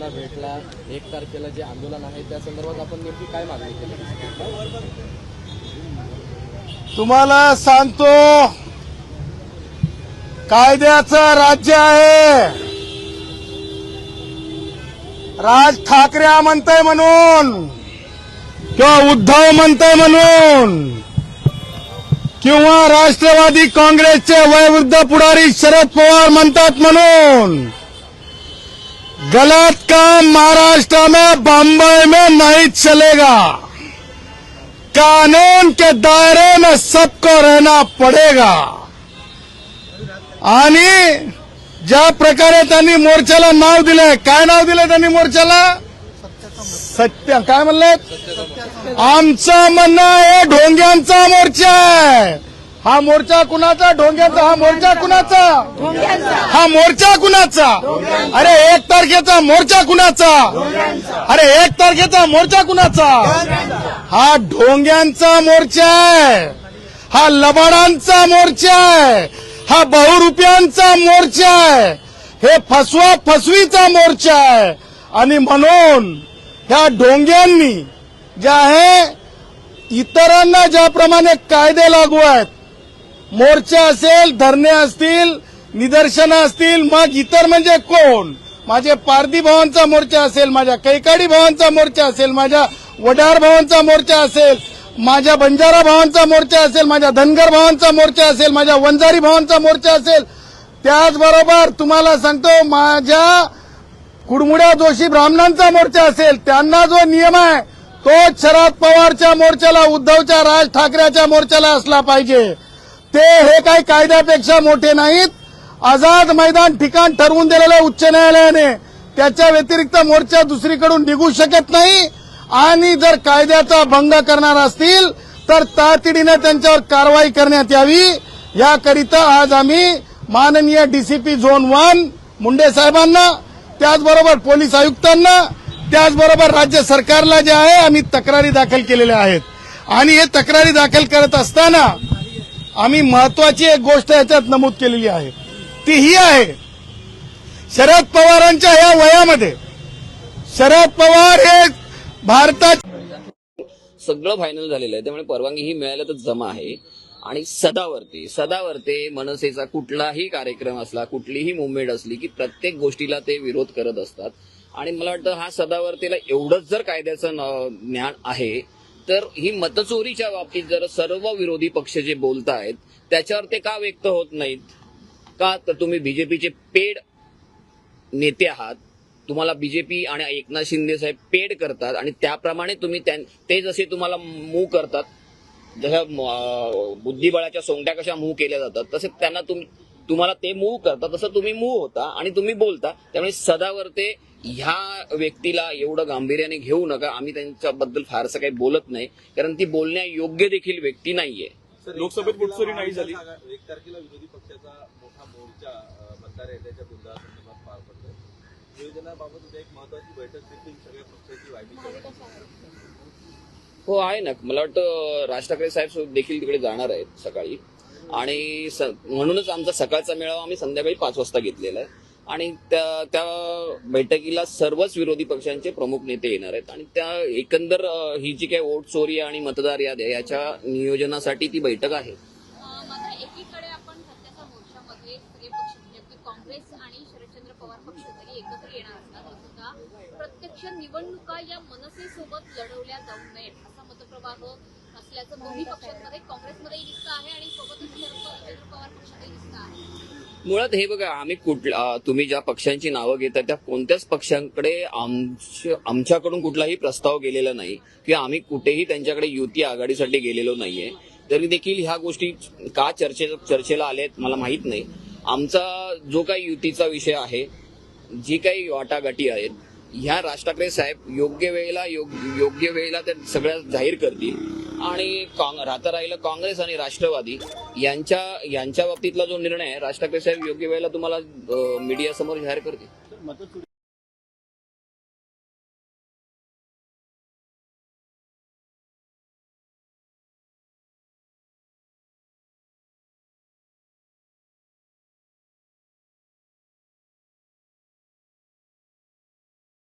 पवारांना भेटला. एक तारखेला जे आंदोलन आहे त्या संदर्भात आपण नेमकी काय मागणी केली? तुम्हाला सांगतो कायद्याचं राज्य आहे. राज ठाकरे म्हणतय म्हणून किंवा उद्धव म्हणतय म्हणून किंवा राष्ट्रवादी काँग्रेसचे वयवृद्ध पुढारी शरद पवार म्हणतात म्हणून गलत काम महाराष्ट्र में बम्बई में नहीं चलेगा। कानून के दायरे में सबको रहना पडेगा। आणि ज्या प्रकारे त्यांनी मोर्चाला नाव दिलंय काय नाव दिलंय त्यांनी मोर्चाला? सत्य. काय म्हणले आमचं म्हणणं आहे ढोंग्यांचा मोर्चा आहे. हा मोर्चा कुणाचा? ढोंग्याचा. हा मोर्चा कुणाचा? हा मोर्चा कुणाचा? अरे एक तारखेचा मोर्चा कुणाचा? अरे एक तारखेचा मोर्चा कुणाचा? हा ढोंग्यांचा मोर्चा आहे. हा लबाडांचा मोर्चा आहे. हा बहुरुपयांचा मोर्चा आहे. हे फसवा फसवीचा मोर्चा आहे. आणि म्हणून ह्या ढोंग्यांनी जे आहे इतरांना ज्याप्रमाणे कायदे लागू आहेत मोर्चा असेल धरणे असतील निदर्शनं असतील मग इतर म्हणजे कोण? माझे पारधी भावांचा मोर्चा असेल माझ्या कैकाडी भावांचा मोर्चा असेल माझ्या वडार भावांचा मोर्चा असेल माझ्या बंजारा भावांचा मोर्चा असेल माझ्या धनगर भावांचा मोर्चा असेल माझ्या वंजारी भावांचा मोर्चा असेल त्याचबरोबर तुम्हाला सांगतो माझ्या कुडमुड्या जोशी ब्राह्मणांचा मोर्चा असेल त्यांना जो नियम आहे तो शरद पवारच्या मोर्चाला उद्धवच्या राज ठाकरेच्या मोर्चाला असला पाहिजे. ते हे काही कायद्यापेक्षा मोठे नाहीत. आझाद मैदान ठिकाण ठरवून दिलेलं आहे उच्च न्यायालयाने. त्याच्या व्यतिरिक्त मोर्चा दुसरीकडून निघू शकत नाही. आणि जर कायद्याचा भंग करणार असतील तर तातडीनं त्यांच्यावर कारवाई करण्यात यावी. याकरिता आज आम्ही माननीय डीसीपी झोन वन मुंडे साहेबांना त्याचबरोबर पोलीस आयुक्तांना त्याचबरोबर राज्य सरकारला जे आहे आम्ही तक्रारी दाखल केलेल्या आहेत. आणि हे तक्रारी दाखल करत असताना आम्ही महत्वाची एक गोष्ट याच्यात नमूद केलेली आहे. ती ही आहे. शरद पवारांच्या या वयामध्ये शरद पवार हे भारतात सगळं फायनल झालेलं आहे. त्यामुळे परवानगी ही मिळायला तर जमा आहे. आणि सदावरती सदावरती मनसेचा कुठलाही कार्यक्रम असला कुठलीही मुवमेंट असली की प्रत्येक गोष्टीला ते विरोध करत असतात. आणि मला वाटतं हा सदावर्तीला एवढंच जर कायद्याचं ज्ञान आहे तर ही मतचोरीच्या बाबतीत जर सर्व विरोधी पक्ष जे बोलतायत त्याच्यावर ते का व्यक्त होत नाहीत? का तर तुम्ही बीजेपीचे पेड नेते आहात तुम्हाला बीजेपी आणि एकनाथ शिंदे साहेब पेड करतात आणि त्याप्रमाणे तुम्ही त्यां- ते जसे तुम्हाला मूव करतात जशा बुद्धिबळाच्या सोंगट्या कशा मूव केल्या जातात तसे त्यांना तुम तुम्हाला ते मूव करतात तसं तुम्ही मूव होता आणि तुम्ही बोलता त्यामुळे सदावर ते ह्या व्यक्तीला एवढं गांभीर्याने घेऊ नका. आम्ही त्यांच्याबद्दल फारसं काही बोलत नाही. कारण ती बोलण्या योग्य देखील व्यक्ती नाहीये. लोकसभेत मुटसुरी नाही झाली. एक तारखेला विरोधी पक्षाचा मोठा मोर्चा मतदार याद्याच्या गोंधळासंदर्भात पार पडतोय. नियोजनाबाबत उद्या एक महत्वाची बैठक देखील सगळ्या पक्षाची व्हायची हो आहे ना. मला वाटतं राज ठाकरे साहेब सु- देखील तिकडे जाणार आहेत सकाळी. आणि म्हणूनच आमचा सकाळचा मेळावा आम्ही संध्याकाळी पाच वाजता घेतलेला आहे. आणि त्या त्या बैठकीला सर्वच विरोधी पक्षांचे प्रमुख नेते येणार आहेत. आणि त्या एकंदर ही जी काही वोट चोरी आणि मतदार याद्या याच्या नियोजनासाठी ती बैठक आहे. एकीकडे आपण म्हणजे काँग्रेस आणि शरदचंद्र पवार एकत्र येणार प्रत्यक्ष निवडणुका या मनसेसोबत लढवल्या जाऊ नयेत असा मतप्रवाह असल्याचं दोन्ही पक्षांमध्ये काँग्रेसमध्येही दिसत आहे आणि सोबतच शरद पवार पक्षातही दिसत आहे. मुळात हे बघा आम्ही कुठला तुम्ही ज्या पक्षांची नावं घेता त्या कोणत्याच पक्षांकडे आमच्या आमच्याकडून कुठलाही प्रस्ताव गेलेला नाही किंवा आम्ही कुठेही त्यांच्याकडे युती आघाडीसाठी गेलेलो नाहीये. तरी देखील ह्या गोष्टी का चर्चे चर्चेला आल्यात मला माहीत नाही. आमचा जो काही युतीचा विषय आहे जी काही वाटाघाटी आहेत ह्या राज ठाकरे साहेब योग्य वेळेला योग्य वेळेला त्या सगळ्या जाहीर करतील. आणि काँग- राहता राहिलं काँग्रेस आणि राष्ट्रवादी. यांच्या यांच्या बाबतीतला जो निर्णय आहे राज ठाकरे साहेब योग्य वेळेला तुम्हाला मीडिया समोर जाहीर करतील?